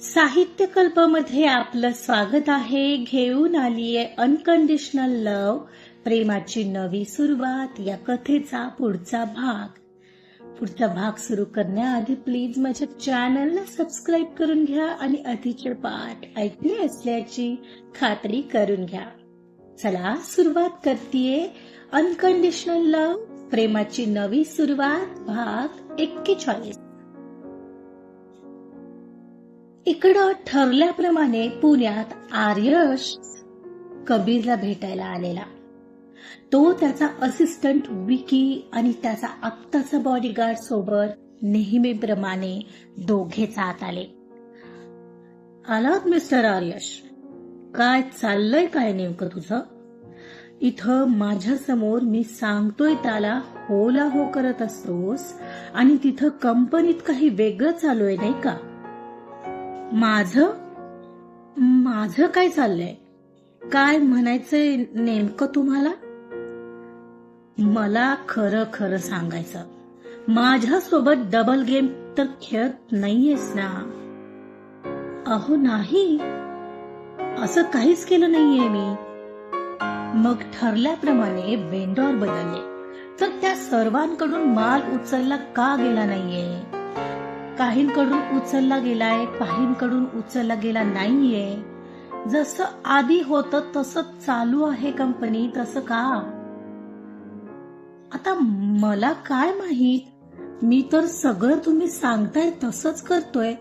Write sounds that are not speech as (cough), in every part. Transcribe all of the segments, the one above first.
साहित्यकल्पमध्ये आपलं स्वागत आहे. घेऊन आलीये अनकंडिशनल लव प्रेमाची नवी सुरुवात या कथेचा पुढचा भाग. पुढचा भाग सुरू करण्याआधी प्लीज माझ्या चॅनलला सबस्क्राईब करून घ्या आणि अतिचे पाठ ऐकले असल्याची खात्री करून घ्या. चला सुरुवात करतीये. अनकंडिशनल लव प्रेमाची नवी सुरुवात भाग एक्केचाळीस. इकडं ठरल्याप्रमाणे पुण्यात आर्यश कबीरला भेटायला आलेला. तो त्याचा असिस्टंट विकी आणि त्याचा आत्ताचा बॉडीगार्ड सोबत नेहमीप्रमाणे दोघेच जात आले. आलात मिस्टर आर्यश? काय चाललंय काय नेमकं तुझं? इथं माझ्यासमोर मी सांगतोय त्याला होला हो करत असतोस आणि तिथं कंपनीत काही वेगळं चालू आहे नाही का? माझं माझं काय चाललंय? काय म्हणायचंय नेमकं तुम्हाला? मला खरं खरं सांगायचं. माझ्यासोबत डबल गेम तर खेळत नाहीयेस ना. अहो नाही. असं काहीच केलं नाहीये मी. मग ठरल्याप्रमाणे वेंडॉर बदलले. तर त्या सर्वांकडून माल उचलला का गेला नाहीये? काहींकडून उचलला गेलाय काहींकडून उचलला गेला नाहीये. जसं आधी होतं तसं चालू आहे कंपनी तसं का? आता मला काय माहीत? मी तर सगळं तुम्ही सांगताय तसंच करतोय.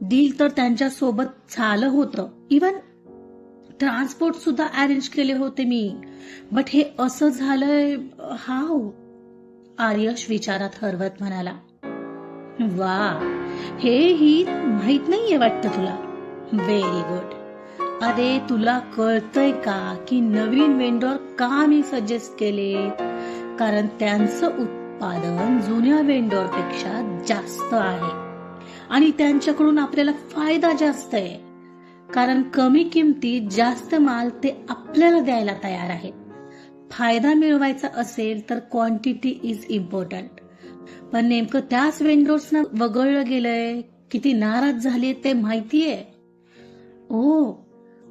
डील तर त्यांच्यासोबत झालं होतं. इवन ट्रान्सपोर्ट सुद्धा अरेंज केले होते मी. बट हे असं झालंय हाव आर्यश विचारात हरवत म्हणाला. वा हे ही माहीत नाहीये वाटतं तुला? व्हेरी गुड अरे तुला कळतंय का की नवीन वेंडॉर का मी सजेस्ट केले? कारण त्यांचं उत्पादन जुन्या वेंडॉरपेक्षा जास्त आहे. आणि त्यांच्याकडून आपल्याला फायदा जास्त आहे. कारण कमी किमतीत जास्त माल ते आपल्याला द्यायला तयार आहेत. फायदा मिळवायचा असेल तर क्वांटिटी इज इम्पॉर्टंट पण नेमकं त्याच वेंडर्सना वगळलं गेलंय. किती नाराज झाले ते माहितीये? ओ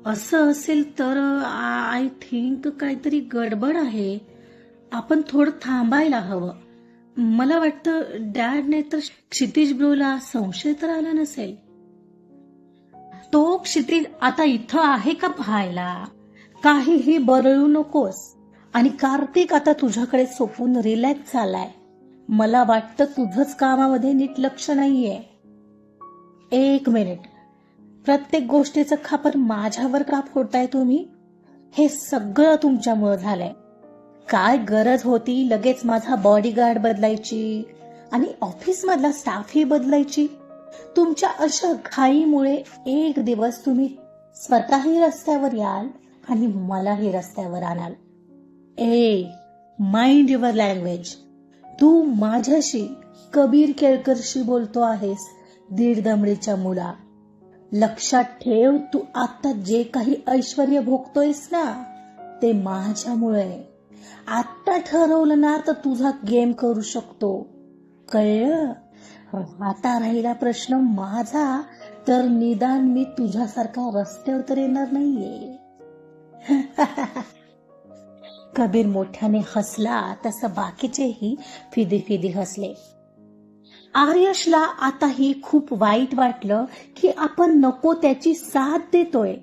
असं असेल तर आय थिंक काहीतरी गडबड आहे. आपण थोडं थांबायला हवं. मला वाटतं डॅडने तर क्षितिज ब्रोला संशय तर आला नसेल. तो क्षितिज आता इथं आहे का पाहायला? काहीही बरळू नकोस. आणि कार्तिक आता तुझ्याकडे सोपून रिलॅक्स झालाय. मला वाटतं तुझंच कामामध्ये नीट लक्ष नाहीये. एक मिनिट. प्रत्येक गोष्टीचं खापर माझ्यावर का फोडताय तुम्ही? हे सगळं तुमच्यामुळं झालंय. काय गरज होती लगेच माझा बॉडीगार्ड बदलायची? आणि ऑफिसमधला स्टाफही बदलायची? तुमच्या अशा घाईमुळे एक दिवस तुम्ही स्वतःही रस्त्यावर याल आणि मलाही रस्त्यावर आणाल. ए माइंड युअर लँग्वेज तू माझ्याशी कबीर केळकरशी बोलतो आहेस दीडदमडीच्या मुला. लक्षात ठेव तू आता जे काही ऐश्वर भोगतोयस ना ते माझ्यामुळे. आत्ता ठरवलं ना तर तुझा गेम करू शकतो. कळलं? आता राहिला प्रश्न माझा तर निदान मी तुझ्यासारखा रस्त्यावर तर येणार नाहीये. (laughs) कबीर मोठ्याने हसला तसं बाकीचेही फिदी फिदी हसले. आर्यशला आताही खूप वाईट वाटलं की आपण नको त्याची साथ देतोय.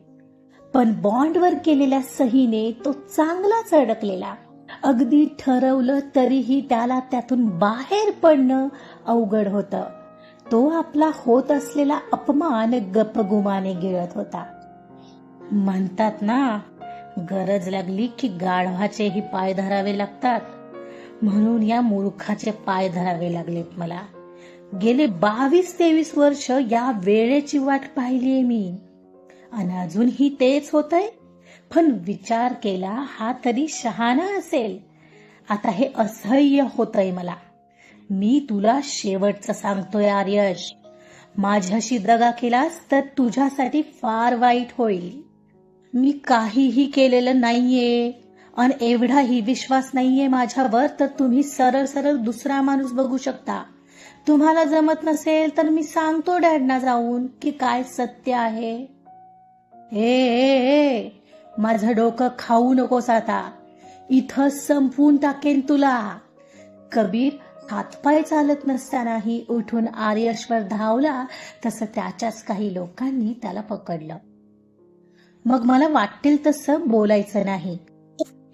पण बॉन्डवर केलेल्या सहीने तो चांगलाच अडकलेला. अगदी ठरवलं तरीही त्याला त्यातून बाहेर पडणं अवघड होतं. तो आपला होत असलेला अपमान गपगुमाने गिळत होता. म्हणतात ना गरज लागली की गाढवाचेही पाय धरावे लागतात. म्हणून या मूर्खाचे पाय धरावे लागलेत मला. गेले बावीस तेवीस वर्ष या वेळेची वाट पाहिलीये मी. आणि अजूनही तेच होतंय? पण विचार केला हा तरी शहाणा असेल. आता हे असह्य होतंय मला. मी तुला शेवटचं सांगतोय आर्यश. माझ्याशी दगा केलास तर तुझ्यासाठी फार वाईट होईल. मी काहीही केलेलं नाहीये. आणि एवढाही विश्वास नाहीये माझ्यावर तर तुम्ही सरळ सरळ दुसरा माणूस बघू शकता. तुम्हाला जमत नसेल तर मी सांगतो डॅडना जाऊन की काय सत्य आहे. ए माझं डोकं खाऊ नकोस आता. इथं संपवून टाकेन तुला. कबीर हातपाय चालत नसतानाही उठून आर्यश्वर धावला तसं त्याच्याच काही लोकांनी त्याला पकडलं. मग मला वाटेल तसं बोलायचं नाही.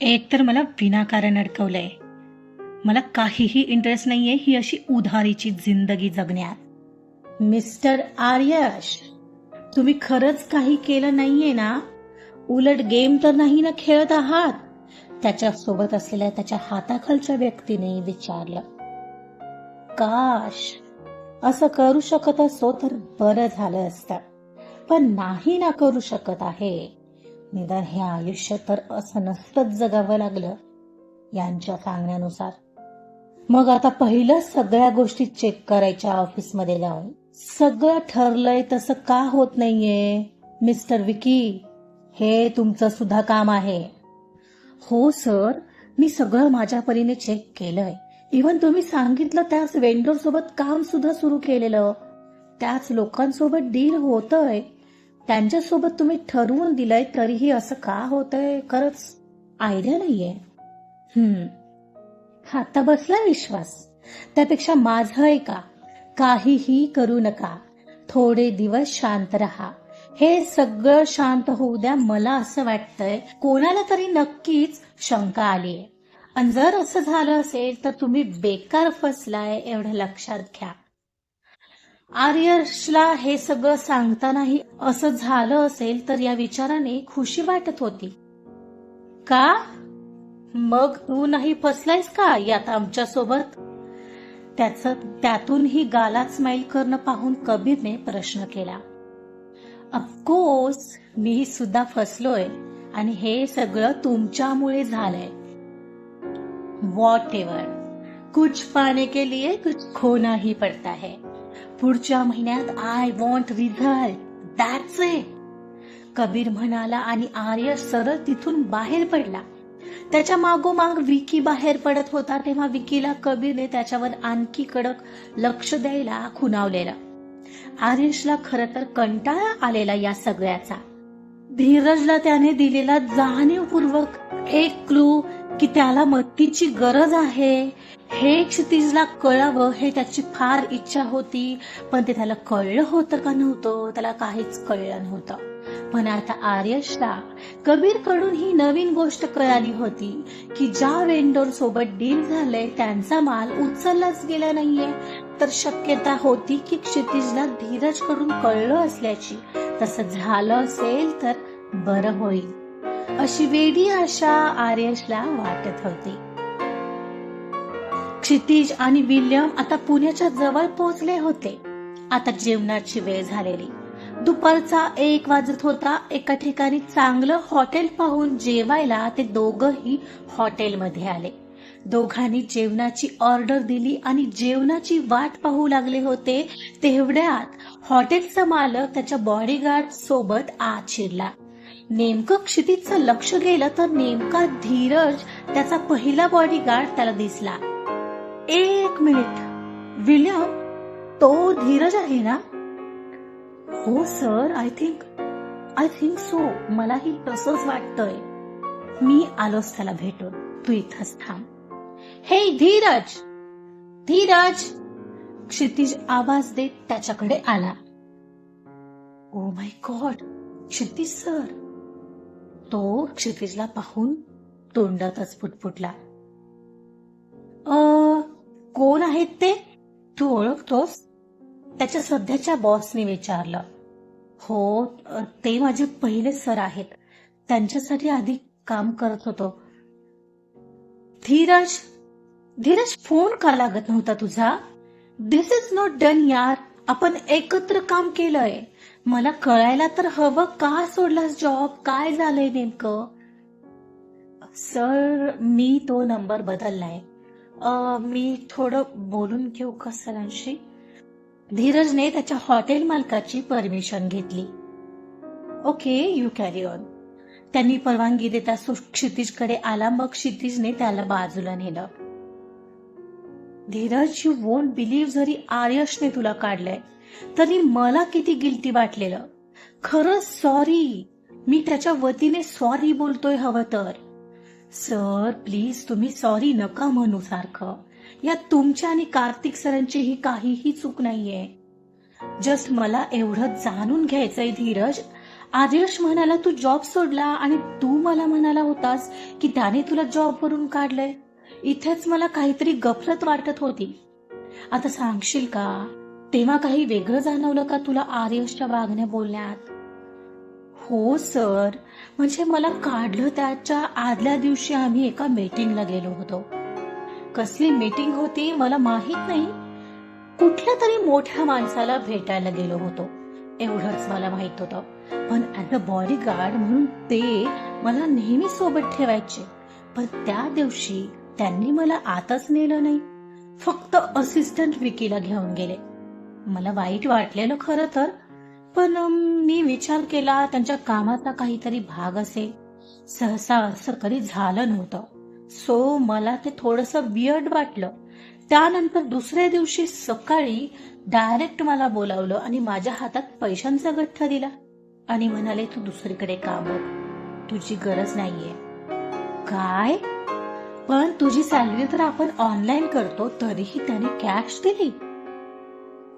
एक तर मला विनाकारण अडकवलंय. मला काहीही इंटरेस्ट नाहीये ही अशी उधारीची जिंदगी जगण्यात. मिस्टर आर्यश तुम्ही खरंच काही केलं नाहीये ना? उलट गेम तर नाही ना खेळत आहात? त्याच्या सोबत असलेल्या त्याच्या हाताखालच्या व्यक्तीने विचारलं. काश असं करू शकत असो तर बरं झालं असतं. पण नाही ना करू शकत आहे. निदान हे आयुष्य तर असं नसतंच जगावं लागलं यांच्या सांगण्यानुसार. मग आता पहिलं सगळ्या गोष्टी चेक करायच्या ऑफिसमध्ये जाऊन. सगळं ठरलंय तसं का होत नाहीये? मिस्टर विकी हे तुमचं सुद्धा काम आहे. हो सर. मी सगळं माझ्या परीने चेक केलंय. इव्हन तुम्ही सांगितलं त्याच वेंडर सोबत काम सुद्धा सुरू केलेलं. त्याच लोकांसोबत डील होतय. त्यांच्यासोबत तुम्ही ठरवून दिलंय तरीही असं का होतंय? खरंच आयडिया नाहीये. हम्म. आता बसला विश्वास. त्यापेक्षा माझं ऐका. काहीही करू नका. थोडे दिवस शांत राहा. हे सगळं शांत होऊ द्या मला असं वाटतंय. कोणाला तरी नक्कीच शंका आलीये. आणि जर असं झालं असेल तर तुम्ही बेकार फसलाय एवढं लक्षात घ्या. आर्यशला हे सगळं सांगतानाही असं झालं असेल तर या विचाराने खुशी वाटत होती. का? मग तू नाही फसलायस का यात आमच्यासोबत? त्याच त्यातूनही गाला स्माईल करणं पाहून कबीरने प्रश्न केला. अफकोर्स मी सुद्धा फसलोय आणि हे सगळं तुमच्यामुळे झालंय. वॉट एव्हर कुछ पाने के लिए कुछ खोना ही पडता है. पुढच्या महिन्यात I want result that's it Kabir म्हणाला आणि आर्य सरळ तिथून बाहेर पडला. त्याच्या मागोमाग विकी बाहेर पडत होता तेव्हा विकीला कबीरने त्याच्यावर आणखी कडक लक्ष द्यायला खुनावलेलं आर्यशला खर तर कंटाळा आलेला या सगळ्याचा. धीरजला त्याने दिलेला जाणीवपूर्वक एक क्लू की त्याला मत्तीची गरज आहे. हे क्षितिजला कळावं हे त्याची फार इच्छा होती. पण ते त्याला कळलं होतं का नव्हतं? त्याला काहीच कळलं नव्हतं. पण आता आर्यशला कबीरकडून ही नवीन गोष्ट कळाली होती की ज्या वेंडोर सोबत डील झालंय त्यांचा माल उचललाच गेला नाहीये. तर शक्यता होती की क्षितिजला धीरजकडून कळलं असल्याची. तसं झालं असेल तर बरं होईल. अशी वेडी आशा आर्यशला वाटत होती. क्षितिज आणि विल्यम आता पुण्याच्या जवळ पोहोचले होते. आता जेवणाची वेळ झालेली. दुपारचा एक वाजत होता. एका ठिकाणी चांगलं हॉटेल पाहून जेवायला ते दोघही हॉटेलमध्ये आले. दोघांनी जेवणाची ऑर्डर दिली आणि जेवणाची वाट पाहू लागले होते. तेवढ्यात हॉटेलचा मालक त्याच्या बॉडीगार्ड सोबत आत शिरला. नेमकं क्षितिजचं लक्ष गेलं तर नेमका धीरज त्याचा पहिला बॉडीगार्ड त्याला दिसला. एक मिनिट. विलियम तो धीरज आहे ना? हो sir I think I think so मलाही तसंच वाटतंय. मी आलोच त्याला भेटून. तू इथंच थांब. हे धीरज! धीरज! क्षितिज आवाज देत त्याच्याकडे आला. Oh my god Kshitij sir! तो क्षितिजला पाहून तोंडातच फुटफुटला अ कोण आहेत ते? तू ओळखतोस? त्याच्या सध्याच्या बॉसने विचारलं. हो ते माझे पहिले सर आहेत. त्यांच्यासाठी आधी काम करत होतो. धीरज धीरज फोन का लागत नव्हता तुझा? दिस इज नॉट डन यार. आपण एकत्र काम केलंय. मला कळायला तर हवं का सोडलास जॉब काय झालंय नेमकं? सर मी तो नंबर बदललाय. मी थोडं बोलून घेऊ का सरांशी? धीरजने त्याच्या हॉटेल मालकाची परमिशन घेतली. Okay you carry on. त्यांनी परवानगी देता क्षितिजकडे आला मग क्षितिजने त्याला बाजूला नेलं. धीरज यू वोंट बिलीव्ह जरी आर्यशने तुला काढलंय तरी मला किती गिल्टी वाटलेलं. खरंच सॉरी मी त्याच्या वतीने सॉरी बोलतोय हवं तर. सर प्लीज तुम्ही सॉरी नका म्हणू सारखं. या तुमच्या आणि कार्तिक सरांची ही काहीही चूक नाहीये. जस्ट मला एवढं जाणून घ्यायचंय धीरज. आर्यश म्हणाला तू जॉब सोडला आणि तू मला म्हणाला होतास की त्याने तुला जॉबवरून काढलंय? इथेच मला काहीतरी गफलत वाटत होती. आता सांगशील का? तेव्हा काही वेगळं जाणवलं का तुला आर्यशच्या वागण्या बोलण्यात? हो सर. म्हणजे मला काढलं त्याच्या आदल्या दिवशी आम्ही एका मीटिंगला गेलो होतो. कसली मीटिंग होती मला माहीत नाही. कुठल्या तरी मोठ्या माणसाला भेटायला गेलो होतो. एवढंच मला माहीत होतं. पण ऍज अ बॉडी गार्ड म्हणून ते मला नेहमी सोबत ठेवायचे. पण त्या दिवशी त्यांनी मला आतच नेलं नाही. फक्त असिस्टंट विकीला घेऊन गेले. मला वाईट वाटलेलं खरं तर पण मी विचार केला त्यांच्या कामाचा काहीतरी भाग असेल. सहसा असं कधी झालं नव्हतं. सो मला ते थोडस वियर्ड वाटलं. त्यानंतर दुसऱ्या दिवशी सकाळी डायरेक्ट मला बोलावलं आणि माझ्या हातात पैशांचा गठ्ठा दिला. आणि म्हणाले तू दुसरीकडे काम तुझी गरज नाहीये. काय? पण तुझी सॅलरी तर आपण ऑनलाईन करतो तरीही त्याने कॅश दिली.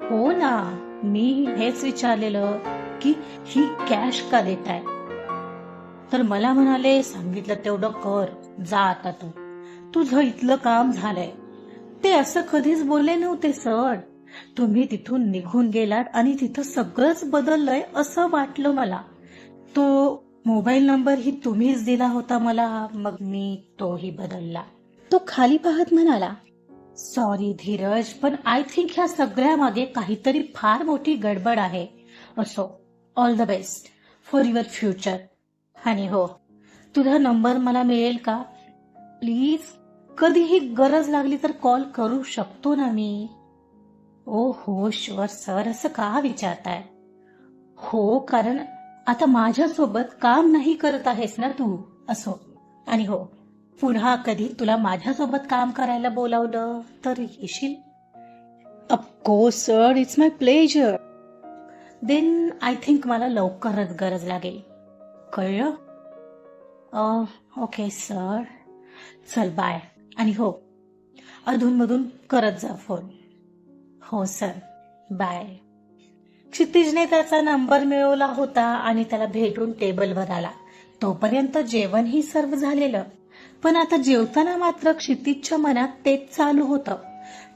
हो ना. मी हेच विचारलेलं की ही कॅश का देत आहे. तर मला म्हणाले सांगितलं तेवढं कर जा आता तू. तुझं इथलं काम झालंय. ते असं कधीच बोलले नव्हते सर. तुम्ही तिथून निघून गेलात आणि तिथं सगळंच बदललंय असं वाटलं मला. तो मोबाईल नंबर ही तुम्हीच दिला होता मला मग मी तोही बदलला. तो खाली पाहत म्हणाला सॉरी धीरज पण आय थिंक ह्या सगळ्या मागे काहीतरी फार मोठी गडबड आहे. असो all the best for your future आणि हो तुझा नंबर मला मिळेल का? प्लीज कधीही गरज लागली तर कॉल करू शकतो ना मी. ओ हो शुअर सर असं का विचारताय? हो कारण आता माझ्यासोबत काम नाही करत आहेस ना तू? असो आणि हो पुन्हा कधी तुला माझ्यासोबत काम करायला बोलावलं तर येशील? Of course sir it's my pleasure then I think मला लवकरच गरज लागेल. कळलं? Oh, ओके सर चल बाय आणि हो अधूनमधून करत जा फोन हो सर बाय क्षितिजने त्याचा नंबर मिळवला होता आणि त्याला भेटून टेबलवर आला तोपर्यंत जेवणही सर्व झालेलं. पण आता जेवताना मात्र क्षितिजच्या मनात तेच चालू होतं.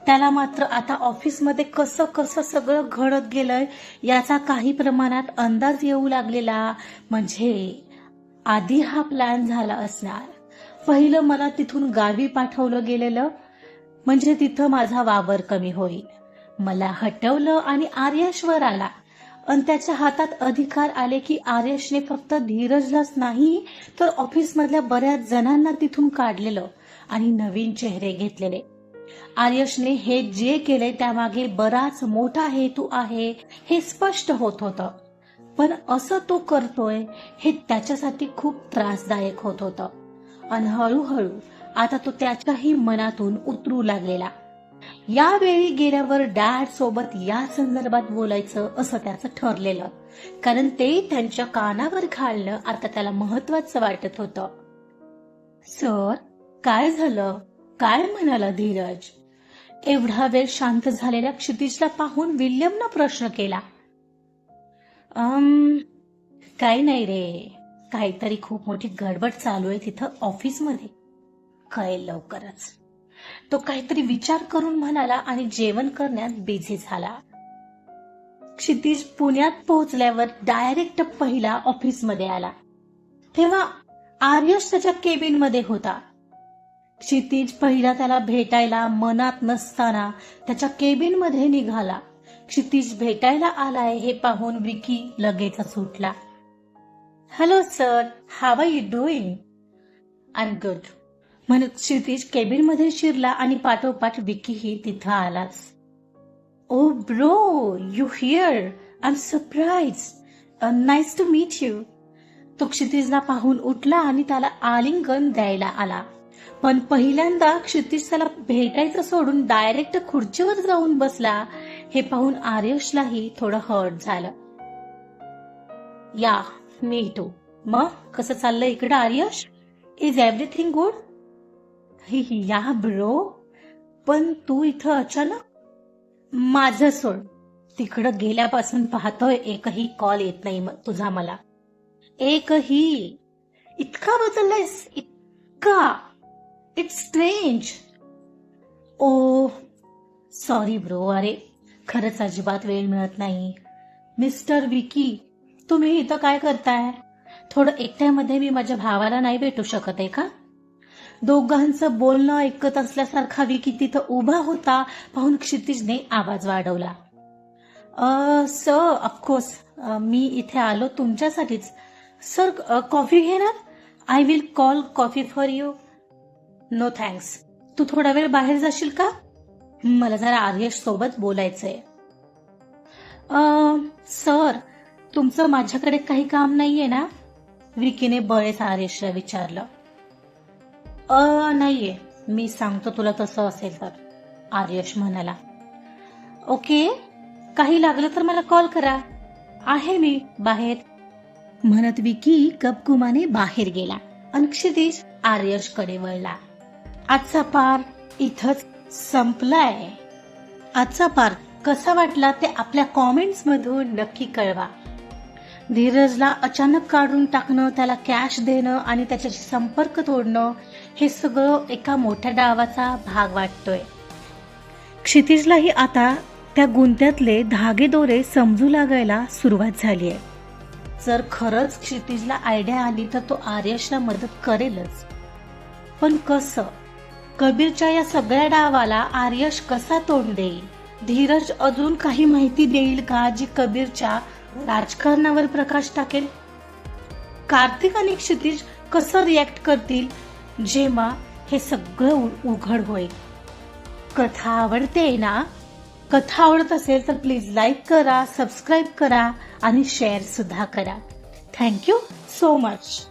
त्याला मात्र आता ऑफिसमध्ये कसं कसं सगळं घडत गेलंय याचा काही प्रमाणात अंदाज येऊ लागलेला म्हणजे आधी हा प्लॅन झाला असणार. पहिलं मला तिथून गावी पाठवलं गेलेलं म्हणजे तिथं माझा वावर कमी होईल. मला हटवलं आणि आर्यश्वर आला आणि त्याच्या हातात अधिकार आले की आर्यशने फक्त धीरजलाच नाही तर ऑफिसमधल्या बऱ्याच जणांना तिथून काढलेलं आणि नवीन चेहरे घेतलेले. आर्यशने हे जे केले त्यामागे बराच मोठा हेतू आहे हे स्पष्ट होत होतं. पण असं तो करतोय हे त्याच्यासाठी खूप त्रासदायक होत होतं. आणि हळूहळू आता तो त्याच्याही मनातून उतरू लागलेला. यावेळी गेल्यावर डॅड सोबत या संदर्भात बोलायचं असं त्याचं ठरलेलं. कारण ते त्यांच्या कानावर घालणं आता त्याला महत्वाचं वाटत होतं. सर काय झालं? काय म्हणाला धीरज? एवढा वेळ शांत झालेल्या क्षितिजला पाहून विल्यमनं प्रश्न केला. अम काही नाही रे. काहीतरी खूप मोठी गडबड चालू आहे तिथं ऑफिसमध्ये. कळेल लवकरच. तो काहीतरी विचार करून म्हणाला आणि जेवण करण्यात बिझी झाला. क्षितिज पुण्यात पोहोचल्यावर डायरेक्ट पहिला ऑफिसमध्ये आला. तेव्हा आर्यश त्याच्या केबिनमध्ये होता. क्षितिज पहिला त्याला भेटायला मनात नसताना त्याच्या केबिनमध्ये निघाला. क्षितिज भेटायला आलाय हे पाहून विकी लगेचच सुटला. Hello sir how are you doing I am good म्हणून क्षितिज केबिनमध्ये शिरला आणि पाठोपाठ विकीही तिथं आलाच. ओ bro you here I am surprise nice to meet you तो क्षितिजला पाहून उठला आणि त्याला आलिंगन द्यायला आला. पण पहिल्यांदा क्षितिज त्याला भेटायचं सोडून डायरेक्ट खुर्चीवर जाऊन बसला. हे पाहून आर्यशलाही थोडं हर्ट झालं. या मी येतो मग कसं चाललंय इकडं Aryash? Is everything good yeah bro. पण तू इथं अचानक? माझं सोड. तिकडं गेल्यापासून पाहतोय एकही कॉल येत नाही तुझा मला. एकही. इतका बदललायस. इतका. It's strange oh sorry bro. अरे खरंच अजिबात वेळ मिळत नाही. मिस्टर विकी तुम्ही इथं काय करताय? थोडं एकट्यामध्ये मी माझ्या भावाला नाही भेटू शकत आहे का? दोघांचं बोलणं ऐकत असल्यासारखा विकी तिथं उभा होता. पाहून क्षितिजने आवाज वाढवला. सर ऑफकोर्स मी इथे आलो तुमच्यासाठीच. सर कॉफी घेणार? I will call coffee for you no thanks तू थोडा वेळ बाहेर जाशील का? मला जरा आर्यश सोबत बोलायचंय. सर तुमचं माझ्याकडे काही काम नाहीये ना? विकीने बळेच आर्यशला विचारलं. अ नाहीये. मी सांगतो तुला तसं असेल तर आर्यश म्हणाला. ओके काही लागलं तर मला कॉल करा. आहे मी बाहेर. म्हणत विकी गपगुमाने बाहेर गेला आणि क्षितिज आर्यशकडे वळला. आजचा पार इथंच संपलाय. आजचा पार कसा वाटला ते आपल्या कॉमेंट्स मधून नक्की कळवा. धीरजला अचानक काढून टाकणं त्याला कॅश देणं आणि त्याच्याशी संपर्क तोडणं हे सगळं एका मोठ्या डावाचा भाग वाटतोय. क्षितिजलाही आता त्या गुंत्यातले धागेदोरे समजू लागायला सुरुवात झाली आहे जर खरंच क्षितिजला आयडिया आली तर तो आर्यशला मदत करेलच. पण कसं? कबीरच्या या सगळ्या डावाला आर्यश कसा तोंड देईल? धीरज अजून काही माहिती देईल का जी कबीरच्या राजकारणावर प्रकाश टाकेल? कार्तिक आणि क्षितिज कसं रिॲक्ट करतील? जेव्हा हे सगळं उ- उघड होईल. कथा आवडते ना? कथा आवडत असेल तर प्लीज लाईक करा सबस्क्राईब करा आणि शेअर सुद्धा करा. Thank you so much